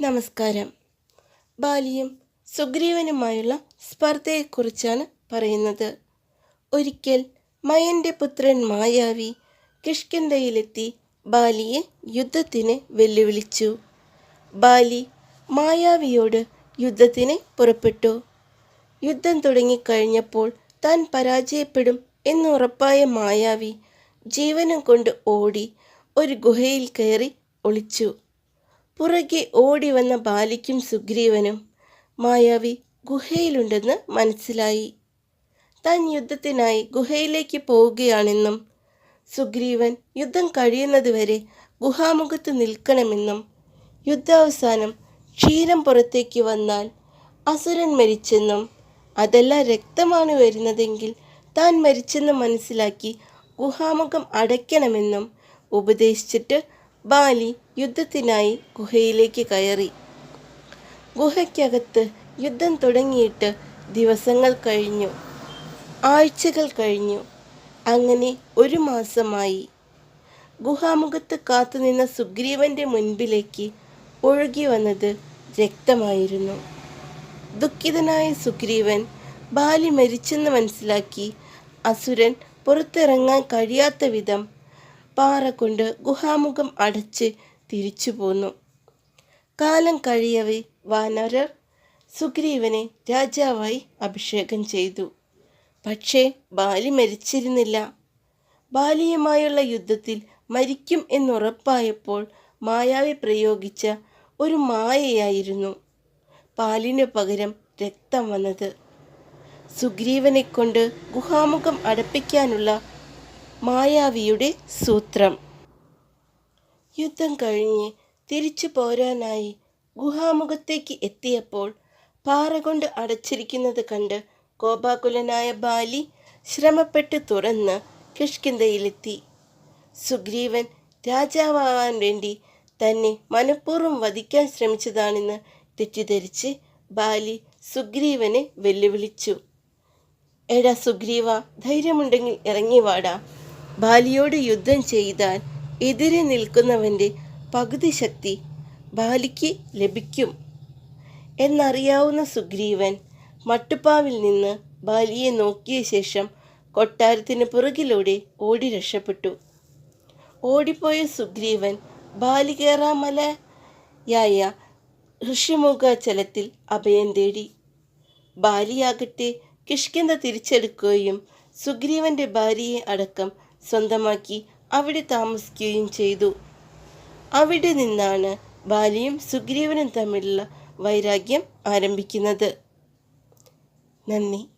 നമസ്കാരം. ബാലിയും സുഗ്രീവനുമായുള്ള സ്പർദ്ധയെക്കുറിച്ചാണ് പറയുന്നത്. ഒരിക്കൽ മയന്റെ പുത്രൻ മായാവി കിഷ്കിന്ധയിലെത്തി ബാലിയെ യുദ്ധത്തിന് വെല്ലുവിളിച്ചു. ബാലി മായാവിയോട് യുദ്ധത്തിന് പുറപ്പെട്ടു. യുദ്ധം തുടങ്ങിക്കഴിഞ്ഞപ്പോൾ താൻ പരാജയപ്പെടും എന്നുറപ്പായ മായാവി ജീവനം കൊണ്ട് ഓടി ഒരു ഗുഹയിൽ കയറി ഒളിച്ചു. പുറകെ ഓടി വന്ന ബാലിക്കും സുഗ്രീവനും മായാവി ഗുഹയിലുണ്ടെന്ന് മനസ്സിലായി. താൻ യുദ്ധത്തിനായി ഗുഹയിലേക്ക് പോവുകയാണെന്നും സുഗ്രീവൻ യുദ്ധം കഴിയുന്നതുവരെ ഗുഹാമുഖത്ത് നിൽക്കണമെന്നും യുദ്ധാവസാനം ക്ഷീരം പുറത്തേക്ക് വന്നാൽ അസുരൻ മരിച്ചെന്നും അതല്ല രക്തമാണ് വരുന്നതെങ്കിൽ താൻ മരിച്ചെന്ന് മനസ്സിലാക്കി ഗുഹാമുഖം അടയ്ക്കണമെന്നും ഉപദേശിച്ചിട്ട് ബാലി യുദ്ധത്തിനായി ഗുഹയിലേക്ക് കയറി. ഗുഹയ്ക്കകത്ത് യുദ്ധം തുടങ്ങിയിട്ട് ദിവസങ്ങൾ കഴിഞ്ഞു. ആഴ്ചകൾ കഴിഞ്ഞു. അങ്ങനെ ഒരു മാസമായി. ഗുഹാമുഖത്ത് കാത്തുനിന്ന സുഗ്രീവന്റെ മുൻപിലേക്ക് ഒഴുകി വന്നത് രക്തമായിരുന്നു. ദുഃഖിതനായ സുഗ്രീവൻ ബാലി മരിച്ചെന്ന് മനസ്സിലാക്കി അസുരൻ പുറത്തിറങ്ങാൻ കഴിയാത്ത വിധം പാറ കൊണ്ട് ഗുഹാമുഖം അടച്ച് തിരിച്ചു പോന്നു. കാലം കഴിയവേ വാനരർ സുഗ്രീവനെ രാജാവായി അഭിഷേകം ചെയ്തു. പക്ഷേ ബാലി മരിച്ചിരുന്നില്ല. ബാലിയുമായുള്ള യുദ്ധത്തിൽ മരിക്കും എന്നുറപ്പായപ്പോൾ മായാവി പ്രയോഗിച്ച ഒരു മായയായിരുന്നു പാലിനു പകരം രക്തം വന്നത്. സുഗ്രീവനെ കൊണ്ട് ഗുഹാമുഖം അടപ്പിക്കാനുള്ള മായാവിയുടെ സൂത്രം. യുദ്ധം കഴിഞ്ഞ് തിരിച്ചു പോരാനായി ഗുഹാമുഖത്തേക്ക് എത്തിയപ്പോൾ പാറ കൊണ്ട് അടച്ചിരിക്കുന്നത് കണ്ട് കോപാകുലനായ ബാലി ശ്രമപ്പെട്ട് തുറന്ന് കിഷ്കിന്തയിലെത്തി സുഗ്രീവൻ രാജാവാൻ വേണ്ടി തന്നെ മനഃപൂർവം വധിക്കാൻ ശ്രമിച്ചതാണെന്ന് തെറ്റിദ്ധരിച്ച് ബാലി സുഗ്രീവനെ വെല്ലുവിളിച്ചു. എടാ സുഗ്രീവ ധൈര്യമുണ്ടെങ്കിൽ ഇറങ്ങി വാടാ. ബാലിയോട് യുദ്ധം ചെയ്താൽ എതിരെ നിൽക്കുന്നവന്റെ പകുതി ശക്തി ബാലിക്ക് ലഭിക്കും. എന്നറിയാവുന്ന സുഗ്രീവൻ മട്ടുപ്പാവിൽ നിന്ന് ബാലിയെ നോക്കിയ ശേഷം കൊട്ടാരത്തിന് പുറകിലൂടെ ഓടി രക്ഷപ്പെട്ടു. ഓടിപ്പോയ സുഗ്രീവൻ ബാലികേറാമലയായ ഋഷിമുഖാചലത്തിൽ അഭയം തേടി. ബാലിയാകട്ടെ കിഷ്കിന്ത തിരിച്ചെടുക്കുകയും സുഗ്രീവന്റെ ഭാര്യയെ അടക്കം സ്വന്തമാക്കി അവിടെ താമസിക്കുകയും ചെയ്തു. അവിടെ നിന്നാണ് ബാലിയും സുഗ്രീവനും തമ്മിലുള്ള വൈരാഗ്യം ആരംഭിക്കുന്നത്. നന്ദി.